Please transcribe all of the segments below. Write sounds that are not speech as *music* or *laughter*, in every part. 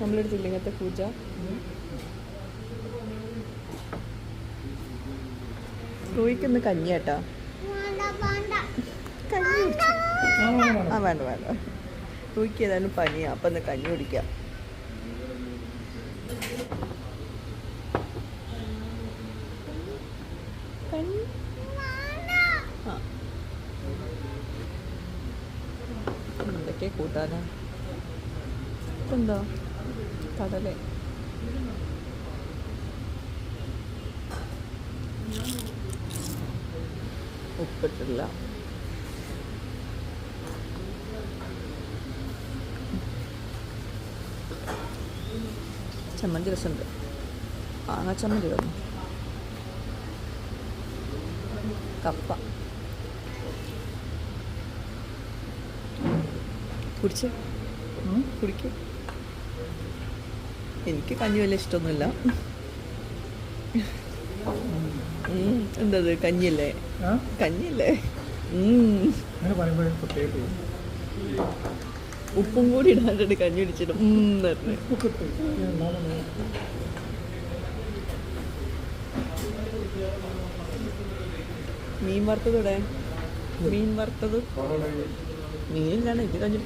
നമ്മളെടുത്തില്ല ഇങ്ങനത്തെ പൂജ. റോയിക്കൊന്ന് കഞ്ഞി കേട്ടോ. ആ വേണ്ട വേണ്ട. റോയിക്ക് ഏതായാലും പനിയാ അപ്പം ഒന്ന് കഞ്ഞി കുടിക്കാം. കഞ്ഞി കൂട്ടാനാ? എന്താ കടല ഉപ്പിട്ടില്ല. ചമ്മന്തി രസമുണ്ട്. മാങ്ങ ചമ്മന്തി വന്നു കപ്പ. കുടിച്ച്? കുടിക്കും. എനിക്ക് കഞ്ഞി വലിയ ഇഷ്ടമൊന്നുമില്ല എന്തത്? കഞ്ഞിയല്ലേ? കഞ്ഞില്ലേ കഞ്ഞിയല്ലേ. അങ്ങനെ ഉപ്പും കൂടി ഇടാണ്ട് കഞ്ഞി പറഞ്ഞ്. മീൻ വറുത്തത് ഇവിടെ മീൻ വറുത്തത്? മീനില്ലാണ്ട് ഇത് കഞ്ഞി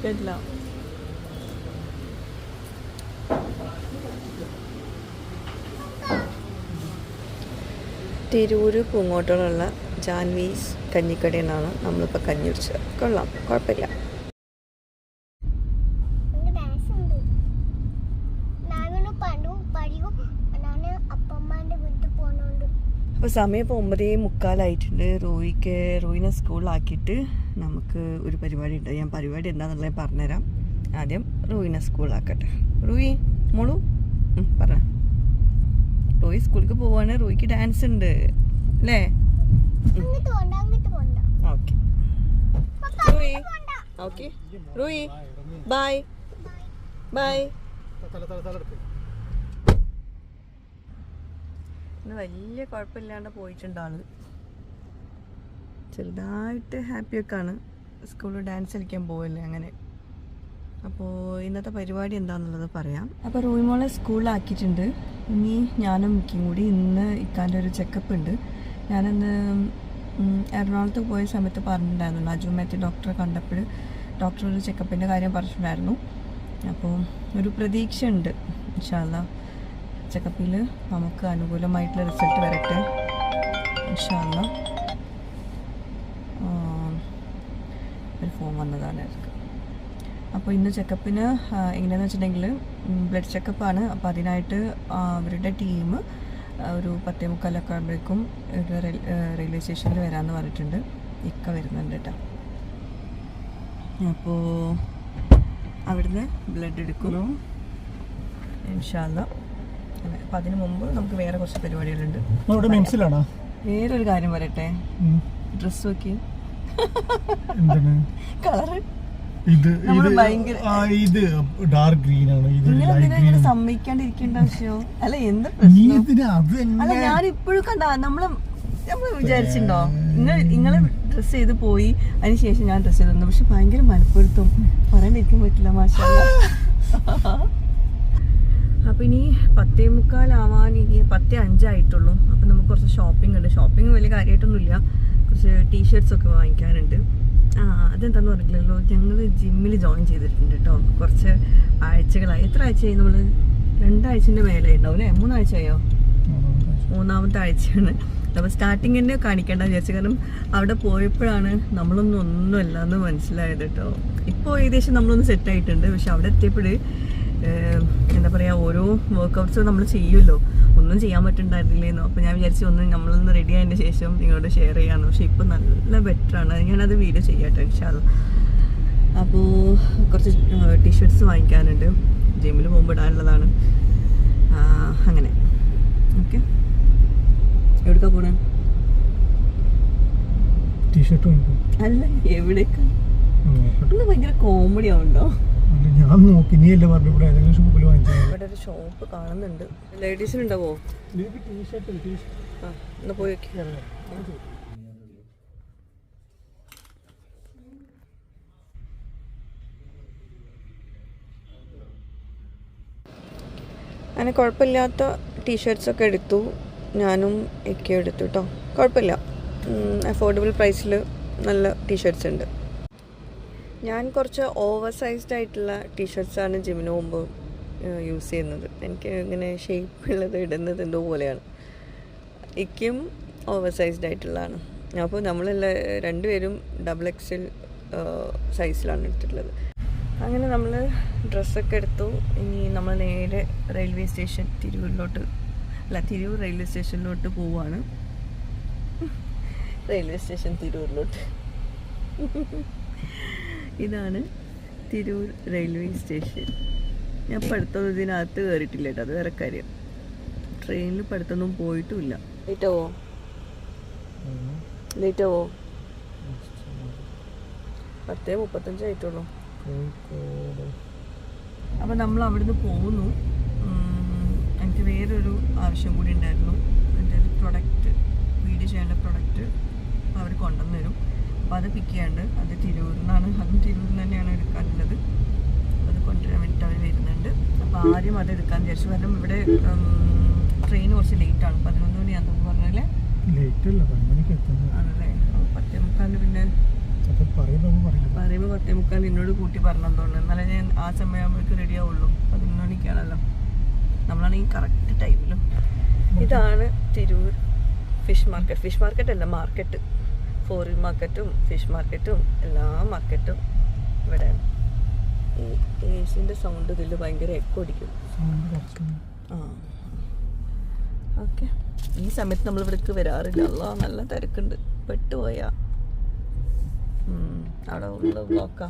തിരൂര് പൂങ്ങോട്ടുള്ള ജാൻവീസ് കഞ്ഞിക്കടയിൽ നിന്നാണ് നമ്മളിപ്പോൾ കഞ്ഞി കുടിച്ചത്. കൊള്ളാം. കുഴപ്പമില്ല. അപ്പോൾ സമയം ഇപ്പോൾ ഒമ്പതേ മുക്കാലായിട്ടുണ്ട്. റോയിക്ക് റോയിനെ സ്കൂളിലാക്കിയിട്ട് നമുക്ക് ഒരു പരിപാടി ഉണ്ട്. ഞാൻ പരിപാടി എന്താണെന്നുള്ളത് പറഞ്ഞുതരാം. ആദ്യം റോയിനെ സ്കൂളിലാക്കട്ടെ. റോയി മോളു? പറ റോയി സ്കൂളിലേക്ക് പോവാണ്. റോയിക്ക് ഡാൻസ് ഉണ്ട്. അല്ലേ? Okay Roy. Okay Roy. Bye bye ഇന്ന് വലിയ കുഴപ്പമില്ലാണ്ട് പോയിട്ടുണ്ട് ആൾ. ചെറുതായിട്ട് ഹാപ്പിയൊക്കെയാണ് സ്കൂളിൽ ഡാൻസ് കളിക്കാൻ പോവല്ലേ അങ്ങനെ. അപ്പോൾ ഇന്നത്തെ പരിപാടി എന്താണെന്നുള്ളത് പറയാം. അപ്പോൾ റോയിമോളെ സ്കൂളിലാക്കിയിട്ടുണ്ട്. ഇനി ഞാനും മിക്കും കൂടി ഇന്ന് ഇക്കാന്റെ ഒരു ചെക്കപ്പ് ഉണ്ട്. ഞാനന്ന് എറണാകുളത്ത് പോയ സമയത്ത് പറഞ്ഞിട്ടുണ്ടായിരുന്നു. അജുമേത്തി ഡോക്ടറെ കണ്ടപ്പോൾ ഡോക്ടർ ഒരു ചെക്കപ്പിന്റെ കാര്യം പറഞ്ഞിട്ടുണ്ടായിരുന്നു. അപ്പോൾ ഒരു പ്രതീക്ഷ ഉണ്ട് ഇൻഷാല്ല ചെക്കപ്പിൽ നമുക്ക് അനുകൂലമായിട്ടുള്ള റിസൾട്ട് വരട്ടെ. ഇൻഷാല്ല ഒരു ഫോൺ വന്നതാണ് എനിക്ക് അപ്പോൾ ഇന്ന് ചെക്കപ്പിന് എങ്ങനെയാണെന്ന് വെച്ചിട്ടുണ്ടെങ്കിൽ ബ്ലഡ് ചെക്കപ്പാണ് അപ്പോൾ അതിനായിട്ട് അവരുടെ ടീം ഒരു പത്തേ മുക്കാലൊക്കെ ആകുമ്പോഴേക്കും ഒരു റെയിൽവേ സ്റ്റേഷനിൽ വരാമെന്ന് പറഞ്ഞിട്ടുണ്ട്. ഇക്ക വരുന്നുണ്ട് കേട്ടോ അപ്പോൾ അവിടുന്ന് ബ്ലഡ് എടുക്കുന്നു. ഇൻഷാല്ല അപ്പം അതിന് മുമ്പ് നമുക്ക് വേറെ കുറച്ച് പരിപാടികളുണ്ട്. വേറൊരു കാര്യം പറയട്ടെ? ഡ്രസ്സ് നോക്കി കളറ് ഇത് ഇത് ഇത് ഡാർക്ക് ഗ്രീൻ ആണ്. ഇത് ഇങ്ങനെ സമ്മതിക്കാണ്ടിരിക്കേണ്ട ആവശ്യമോ അല്ല എന്ത് അല്ല ഞാൻ ഇപ്പോഴും കണ്ട നമ്മൾ നമ്മൾ വിചാരിച്ചിട്ടുണ്ടോ? നിങ്ങൾ നിങ്ങൾ ഡ്രസ് ചെയ്ത് പോയി അതിനുശേഷം ഞാൻ ഡ്രസ് ചെയ്ത് തന്നു പക്ഷെ ഭയങ്കര മലപ്പുറത്തും പറയാണ്ടിരിക്കാൻ പറ്റില്ല മാഷ. അപ്പൊ ഇനി പത്തേ മുക്കാലാവാൻ ഇനി പത്തേ അഞ്ചായിട്ടുള്ളൂ. അപ്പൊ നമുക്ക് കുറച്ച് ഷോപ്പിംഗ് ഉണ്ട്. ഷോപ്പിംഗ് വലിയ കാര്യമായിട്ടൊന്നുമില്ല. കുറച്ച് ടീഷർട്സ് ഒക്കെ വാങ്ങിക്കാനുണ്ട്. ആ തന്നെ പറഞ്ഞില്ലല്ലോ ഞങ്ങൾ ജിമ്മിൽ ജോയിൻ ചെയ്തിട്ടുണ്ട് കേട്ടോ കുറച്ച് ആഴ്ചകളായി. എത്ര ആഴ്ചയായി നമ്മൾ രണ്ടാഴ്ചന്റെ മേലെ ഉണ്ടാവും അല്ലേ മൂന്നാഴ്ചയോ മൂന്നാമത്തെ ആഴ്ചയാണ്. അപ്പോൾ സ്റ്റാർട്ടിങ് തന്നെ കാണിക്കേണ്ട വിചാരിച്ചു. കാരണം അവിടെ പോയപ്പോഴാണ് നമ്മളൊന്നും ഒന്നുമല്ല എന്ന് മനസ്സിലായത് കേട്ടോ ഇപ്പോൾ ഏകദേശം നമ്മളൊന്ന് സെറ്റായിട്ടുണ്ട് പക്ഷെ അവിടെ എത്തിയപ്പോൾ എന്താ പറയുക ഓരോ വർക്കൗട്ട്സ് നമ്മൾ ചെയ്യുമല്ലോ ഒന്നും ചെയ്യാൻ പറ്റുന്നുണ്ടായിരുന്നില്ലേന്നു അപ്പോൾ ഞാൻ വിചാരിച്ചു ഒന്ന് നമ്മളൊന്ന് റെഡി ആയതിന് ശേഷം നിങ്ങളോട് ഷെയർ ചെയ്യാമെന്ന് പക്ഷേ ഇപ്പം നല്ല ബെറ്ററാണ് ഞാനത് വീഡിയോ ചെയ്യാട്ടോ ഇൻഷാല്ല അപ്പോൾ കുറച്ച് ടീഷർട്സ് വാങ്ങിക്കാനുണ്ട്. ജിമ്മിൽ പോകുമ്പോൾ ഇടാനുള്ളതാണ്. അങ്ങനെ. ഓക്കെ. എവിടേക്കാ പോണേ? ടീഷർട്ട് അല്ല എവിടേക്കാ? ഇന്ന് ഭയങ്കര കോമഡി ആവുണ്ടോ? ഞാൻ നോക്കി നീ അല്ലേ പറഞ്ഞു ഇവിടെ ഏതെങ്കിലും ഷോപ്പിൽ വാങ്ങിച്ചു ഇവിടെ ഒരു ഷോപ്പ് കാണുന്നുണ്ട്. ലേഡീസിനുണ്ടാവോ എന്നാ പോയി അങ്ങനെ കുഴപ്പമില്ലാത്ത ടീഷർട്ട്സൊക്കെ എടുത്തു. ഞാനും ഒക്കെ എടുത്തു കേട്ടോ കുഴപ്പമില്ല. അഫോർഡബിൾ പ്രൈസിൽ നല്ല ടീഷർട്ട്സ് ഉണ്ട്. ഞാൻ കുറച്ച് ഓവർ സൈസ്ഡ് ആയിട്ടുള്ള ടീഷർട്സാണ് ജിമ്മിന് മുമ്പ് യൂസ് ചെയ്യുന്നത്. എനിക്ക് ഇങ്ങനെ ഷേപ്പ് ഉള്ളത് ഇടുന്നത് എന്തോ പോലെയാണ്. ഇക്കും ഓവർ സൈസ്ഡ് ആയിട്ടുള്ളതാണ്. അപ്പോൾ നമ്മളെല്ലാ രണ്ടുപേരും ഡബിൾ എക്സൽ സൈസിലാണ് എടുത്തിട്ടുള്ളത്. അങ്ങനെ നമ്മൾ ഡ്രസ്സൊക്കെ എടുത്തു. ഇനി നമ്മൾ നേരെ റെയിൽവേ സ്റ്റേഷൻ തിരൂരിലോട്ട് അല്ല തിരൂർ റെയിൽവേ സ്റ്റേഷനിലോട്ട് പോവാണ്. *laughs* Railway station തിരൂരിലോട്ട്. *laughs* ഇതാണ് തിരൂർ റെയിൽവേ സ്റ്റേഷൻ. ഞാൻ പഠിത്തം ഇതിനകത്ത് കയറിയിട്ടില്ല കേട്ടോ അത് വേറെ കാര്യം. ട്രെയിനിൽ പഠിത്തൊന്നും പോയിട്ടുമില്ല ലേറ്റ് ആവോ? ലേറ്റ് ആവോ? പത്തേ മുപ്പത്തഞ്ചായിട്ടുള്ളൂ അപ്പം അപ്പോൾ നമ്മൾ അവിടുന്ന് പോകുന്നു. എനിക്ക് വേറൊരു ആവശ്യം കൂടി ഉണ്ടായിരുന്നു. എന്റെ ഒരു പ്രൊഡക്റ്റ് വീഡിയോ ചെയ്യേണ്ട പ്രൊഡക്റ്റ് അവർ കൊണ്ടുവന്നു തരും. അപ്പോൾ അത് പിക്ക് ചെയ്യാണ്ട് അത് തിരൂരിൽ നിന്നാണ് അതും തിരൂരിൽ നിന്ന് തന്നെയാണ് എടുക്കാനുള്ളത്. അത് കൊണ്ടുവരാൻ വേണ്ടിയിട്ട് അവർ വരുന്നുണ്ട്. അപ്പോൾ ആദ്യം അത് എടുക്കാൻ വിചാരിച്ചു. കാരണം ഇവിടെ ട്രെയിൻ കുറച്ച് ലേറ്റാണ് പതിനൊന്ന് മണിയാണെന്ന് പറഞ്ഞാലേ ലേറ്റ് അല്ല? പതിനൊന്നിക്ക് എത്തുന്നത്. ആണല്ലേ? പത്തേ മുക്കാലിന് പിന്നെ പറയുമ്പോൾ പത്തേ മുക്കാൽ എന്നോട് കൂട്ടി പറഞ്ഞെന്ന് തോന്നുന്നു. എന്നാലേ ഞാൻ ആ സമയമാകുമ്പോഴേക്ക് റെഡി ആവുള്ളൂ. പതിനൊന്ന് മണിക്കാണല്ലോ. നമ്മളാണെങ്കിൽ കറക്റ്റ് ടൈമിലും ഇതാണ് Tirur fish market. Fish market അല്ല മാർക്കറ്റ്. ഫോറിൻ മാർക്കറ്റും ഫിഷ് മാർക്കറ്റും എല്ലാ മാർക്കറ്റും ഇവിടെയാണ് ഈ സിന്റെ സൗണ്ട് ഇതിൽ ഭയങ്കര എക്കോ അടിക്കും. ആ. ഓക്കെ ഈ സമയത്ത് നമ്മൾ ഇവിടേക്ക് വരാറില്ല. അല്ലോ നല്ല തിരക്കുണ്ട്. പെട്ടുപോയാ. അവിടെ ഉള്ള ബ്ലോക്കാ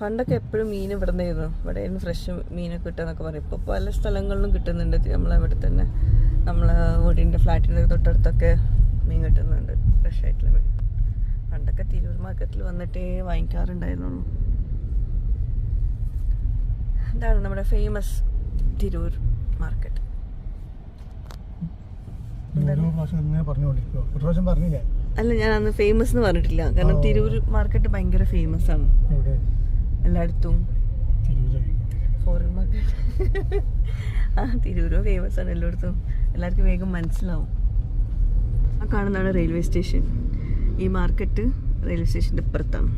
പണ്ടൊക്കെ എപ്പോഴും മീൻ ഇവിടെ നിന്നായിരുന്നു ഇവിടെ നിന്ന് ഫ്രഷ് മീനൊക്കെ കിട്ടുക പറയും ഇപ്പോൾ പല സ്ഥലങ്ങളിലും കിട്ടുന്നുണ്ട്. നമ്മളെ ഇവിടെ തന്നെ. നമ്മളെ വീടിന്റെ ഫ്ലാറ്റിന്റെ തൊട്ടടുത്തൊക്കെ മീൻ കിട്ടുന്നുണ്ട്. ഫ്രഷ് ആയിട്ടുള്ള മീൻ. പണ്ടൊക്കെ തിരൂർ മാർക്കറ്റിൽ വന്നിട്ടേ വാങ്ങിക്കാറുണ്ടായിരുന്നുള്ളൂ. ഇതാണ് നമ്മുടെ ഫേമസ് തിരൂർ മാർക്കറ്റ് അല്ല ഞാൻ അന്ന് ഫേമസ് എന്ന് പറഞ്ഞിട്ടില്ല. കാരണം. തിരൂർ മാർക്കറ്റ് ഭയങ്കര ഫേമസ് ആണ്. എല്ലായിടത്തും. ഫോറിൻ മാർക്കറ്റ് *laughs* ആ തിരൂരും ഫേമസ് ആണ് എല്ലായിടത്തും. എല്ലാവർക്കും വേഗം മനസ്സിലാവും. ആ കാണുന്നതാണ് റെയിൽവേ സ്റ്റേഷൻ ഈ മാർക്കറ്റ് റെയിൽവേ സ്റ്റേഷന്റെ ഇപ്പുറത്താണ്.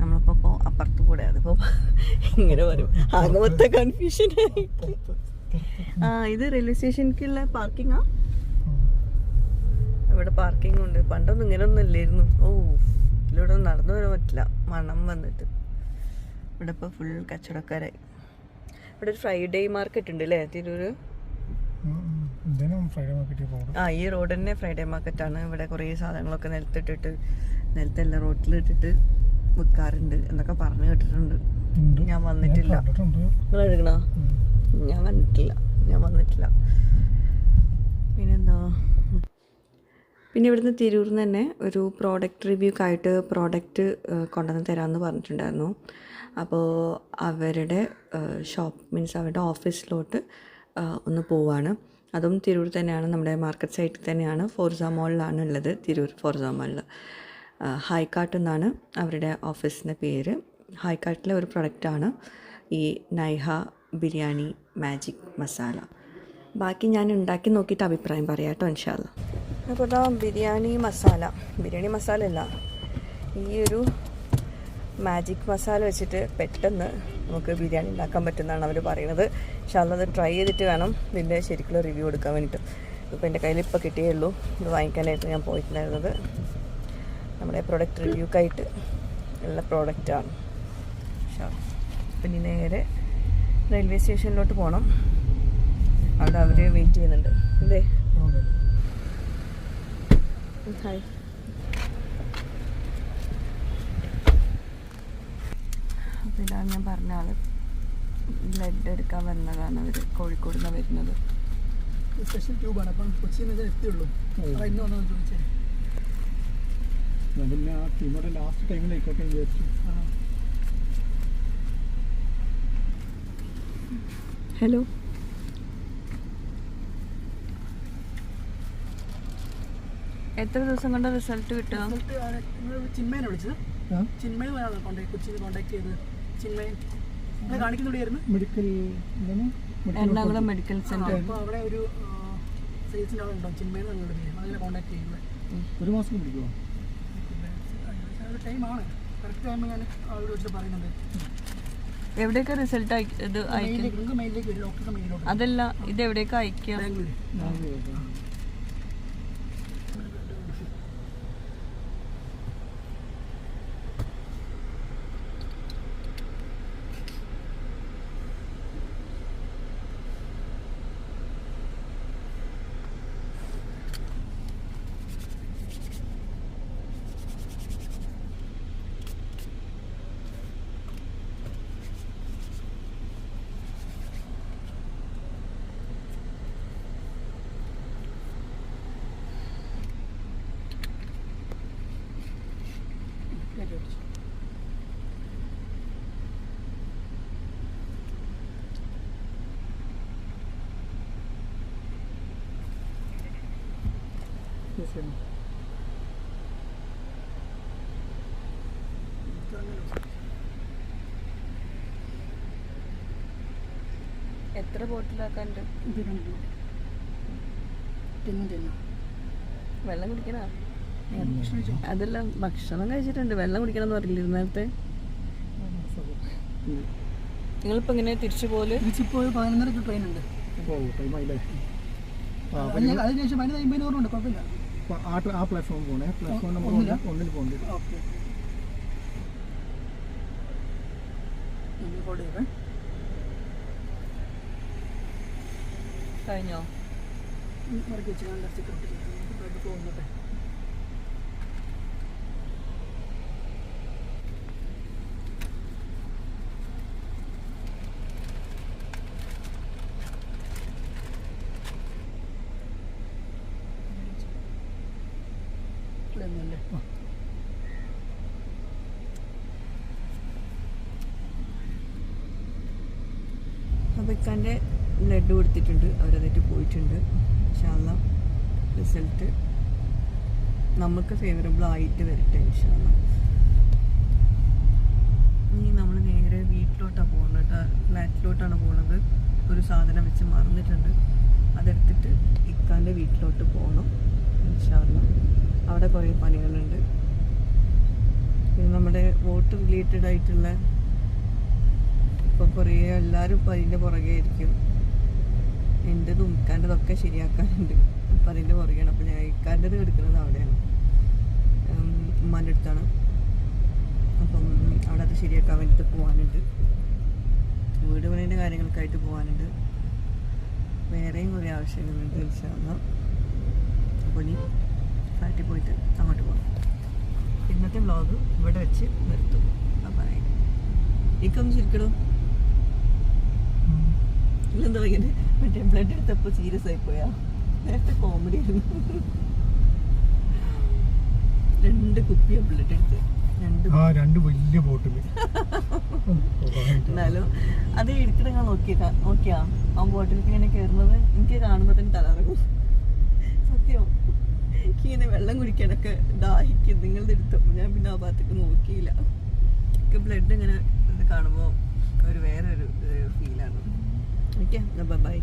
നമ്മളിപ്പോൾ അപ്പുറത്ത് കൂടെ അതിപ്പോൾ ഇങ്ങനെ ആകെ മൊത്തം കൺഫ്യൂഷൻ ആ ഇത് റെയിൽവേ സ്റ്റേഷനിലേക്കുള്ള പാർക്കിങ്ങാ ഇവിടെ പാർക്കിംഗ് ഉണ്ട്. പണ്ടൊന്നും ഇങ്ങനെയൊന്നും ഇല്ലായിരുന്നു. ഓ ഇതിലൂടെ നടന്നു വരാൻ പറ്റില്ല. മണം വന്നിട്ട്. ഇവിടെ ഇപ്പോൾ ഫുൾ കച്ചവടക്കാരായി. ഇവിടെ ഒരു ഫ്രൈഡേ മാർക്കറ്റ് ഉണ്ട് അല്ലേ തിരൂര്? ആ ഈ റോഡ് തന്നെ ഫ്രൈഡേ മാർക്കറ്റ് ആണ്. ഇവിടെ കുറേ സാധനങ്ങളൊക്കെ നിലത്തിട്ടിട്ട് നിലത്തല്ല റോട്ടിലിട്ടിട്ട് വിൽക്കാറുണ്ട് എന്നൊക്കെ പറഞ്ഞു കേട്ടിട്ടുണ്ട്. ഞാൻ വന്നിട്ടില്ല. നിങ്ങൾ ഞാൻ കണ്ടിട്ടില്ല. ഞാൻ വന്നിട്ടില്ല. പിന്നെന്താ? പിന്നെ ഇവിടുന്ന് തിരൂരിൽ നിന്ന് തന്നെ ഒരു പ്രോഡക്റ്റ് റിവ്യൂക്കായിട്ട് പ്രോഡക്റ്റ് കൊണ്ടുവന്ന് തരാമെന്ന് പറഞ്ഞിട്ടുണ്ടായിരുന്നു. അപ്പോൾ അവരുടെ ഷോപ്പ് മീൻസ് അവരുടെ ഓഫീസിലോട്ട് ഒന്ന് പോവാണ്. അതും തിരൂർ തന്നെയാണ് നമ്മുടെ മാർക്കറ്റ് സൈറ്റിൽ തന്നെയാണ് ഫോർസ മോളിലാണ് ഉള്ളത് തിരൂർ ഫോർസ മോളിൽ. ഹൈക്കാട്ട് എന്നാണ് അവരുടെ ഓഫീസിന്റെ പേര്. ഹൈക്കാട്ടിലെ ഒരു പ്രൊഡക്റ്റാണ് ഈ നൈഹ ബിരിയാണി മാജിക് മസാല ബാക്കി ഞാൻ ഉണ്ടാക്കി നോക്കിയിട്ട് അഭിപ്രായം പറയാം കേട്ടോ ഇൻഷാല്ല അപ്പോൾ ബിരിയാണി മസാല ബിരിയാണി മസാല അല്ല ഈ ഒരു മാജിക് മസാല വെച്ചിട്ട് പെട്ടെന്ന് നമുക്ക് ബിരിയാണി ഉണ്ടാക്കാൻ പറ്റുമെന്നാണ് അവർ പറയുന്നത്. പക്ഷെ അത് ട്രൈ ചെയ്തിട്ട് വേണം ഇതിന്റെ ശരിക്കുള്ള റിവ്യൂ എടുക്കാൻ വേണ്ടിയിട്ട് ഇപ്പോൾ എന്റെ കയ്യിൽ ഇപ്പോൾ കിട്ടിയേ ഉള്ളൂ. ഇത് വാങ്ങിക്കാനായിട്ട് ഞാൻ പോയിട്ടുണ്ടായിരുന്നത്. നമ്മുടെ പ്രൊഡക്റ്റ് റിവ്യൂക്കായിട്ട് ഉള്ള പ്രോഡക്റ്റാണ് പിന്നെ നേരെ റെയിൽവേ സ്റ്റേഷനിലോട്ട് പോകണം അവിടെ അവർ വെയിറ്റ് ചെയ്യുന്നുണ്ട്. അല്ലേ. ഹായ് അപ്പോൾ ഇതാണ് ഞാൻ പറഞ്ഞ ആൾ. ബ്ലഡ് എടുക്കാൻ വരുന്നതാണ് അവർ കോഴിക്കോട് നിന്ന് വരുന്നത് സ്പെഷ്യൽ ട്യൂബാണ് അപ്പം കൊച്ചിയിൽ നിന്ന് എത്തിയുള്ളൂ. ഇന്ന് വന്നു ചോദിച്ചേ. ഞാൻ പിന്നെ ആ ടീമോടെ ലാസ്റ്റ് എന്ന് വിചാരിച്ചു. ഹലോ? എത്ര ദിവസം കൊണ്ട് റിസൾട്ട് കിട്ടും റിസൾട്ട് വിളിച്ചത്? ഒരാളാണ് കോൺടാക്ട് കൊച്ചിയിൽ കോൺടാക്ട് ചെയ്തത്? Medical Ernakulam medical centre. അവിടെ ഒരു സെയിൽസിന്റെ ആളുണ്ടോ? ചിന്മയെന്ന് നിങ്ങളുടെ പേര്. അതിനെ കോൺടാക്ട് ചെയ്യുന്നത്. ഒരു മാസം പിടിക്കുമോ ടൈമാണ് കറക്റ്റ് ടൈം ഞാൻ ആളോട് വെച്ചിട്ട് പറയുന്നുണ്ട്. എവിടെയൊക്കെ റിസൾട്ട് ഇത് അയക്കും? അതല്ല ഇത് എവിടെയൊക്കെ അയക്കുക ബാംഗ്ലൂർ എത്ര ബോട്ടിലാക്കാണ്ട് വെള്ളം കുടിക്കണ? അതെല്ലാം ഭക്ഷണം കഴിച്ചിട്ടുണ്ട്. വെള്ളം കുടിക്കണം എന്ന് പറഞ്ഞില്ല നേരത്തെ നിങ്ങളിപ്പോ ഇങ്ങനെ തിരിച്ചു പോലെ തിരിച്ചിപ്പോൾ ഒരു പതിനൊന്നരക്ക് ട്രെയിൻ ഉണ്ട്. അതിനുശേഷം പതിനൊന്ന് അമ്പതിനൂറുണ്ട് കുഴപ്പമില്ല. ആ ആ പ്ലാറ്റ്ഫോം പോകണേ പ്ലാറ്റ്ഫോം നമ്പർ ഒന്നിൽ പോകേണ്ടി കഴിഞ്ഞോ? മറക്കി വെച്ച് ഞാൻ സ്റ്റിക്കർ ബ്ലഡ് അപ്പോൾ ബ്ലഡ് കൊടുത്തിട്ടുണ്ട്. അവരതായിട്ട് പോയിട്ടുണ്ട്. ഇൻഷാല്ല റിസൾട്ട് നമുക്ക് ഫേവറബിൾ ആയിട്ട് വരട്ടെ ഇൻഷാല്ല ഇനി നമ്മൾ നേരെ വീട്ടിലോട്ടാണ് പോകുന്നത് കേട്ടോ. ഫ്ലാറ്റിലോട്ടാണ് പോകുന്നത് ഒരു സാധനം വെച്ച് മറന്നിട്ടുണ്ട്. അതെടുത്തിട്ട് ഇക്കാന്റെ വീട്ടിലോട്ട് പോകണം ഇൻഷാല്ല അവിടെ കുറേ പണികളുണ്ട്. നമ്മുടെ വോട്ട് റിലേറ്റഡ് ആയിട്ടുള്ള ഇപ്പൊ കുറേ എല്ലാവരും ഇപ്പൊ അതിന്റെ പുറകെ ആയിരിക്കും. എന്റെ ഇക്കാന്റെതൊക്കെ ശരിയാക്കാനുണ്ട്. അപ്പം അതിന്റെ പുറകെയാണ്. അപ്പം ഞാൻ ഇക്കാന്റെത് എടുക്കുന്നത് അവിടെയാണ്. ഉമ്മാന്റെ അടുത്താണ്. അപ്പം അവിടെ അത് ശരിയാക്കാൻ വേണ്ടിയിട്ട് പോകാനുണ്ട് വീട് പണീന്റെ കാര്യങ്ങൾക്കായിട്ട് പോകാനുണ്ട് വേറെയും കുറേ ആവശ്യങ്ങളുണ്ട് ഇൻഷാല്ല അപ്പോൾ ഇനി ഫ്ലാറ്റിൽ പോയിട്ട് അങ്ങോട്ട് പോകാം ഇന്നത്തെ വ്ളോഗ് ഇവിടെ വെച്ച് നിർത്തും. ബൈ ഇക്കൊന്ന് ശരിക്കടോ. ഇല്ലെന്താ ഇങ്ങനെ മറ്റേ ബ്ലഡ് എടുത്തപ്പോ സീരിയസ് ആയി പോയാ. നേരത്തെ കോമഡി ആയിരുന്നു. രണ്ട് കുപ്പിയ ബ്ലഡ് എടുത്ത് രണ്ട് വലിയ ബോട്ടിൽ എന്നാലും അത് എടുത്തിട്ട് ഞാൻ നോക്കിയാ നോക്കിയാ. ആ ബോട്ടിലേക്ക് ഇങ്ങനെ കയറുന്നത് എനിക്ക് കാണുമ്പോൾ തന്നെ തലറങ്ങും സത്യം. എനിക്ക് ഇങ്ങനെ വെള്ളം കുടിക്കാനൊക്കെ ദാഹിക്കും. നിങ്ങളുടെ എടുത്തപ്പോൾ ഞാൻ പിന്നെ ആ ഭാഗത്തേക്ക് നോക്കിയില്ല. ബ്ലഡ് ഇങ്ങനെ കാണുമ്പോൾ ഒരു വേറെ ഒരു ഫീലാണ് ഓക്കെ ബൈ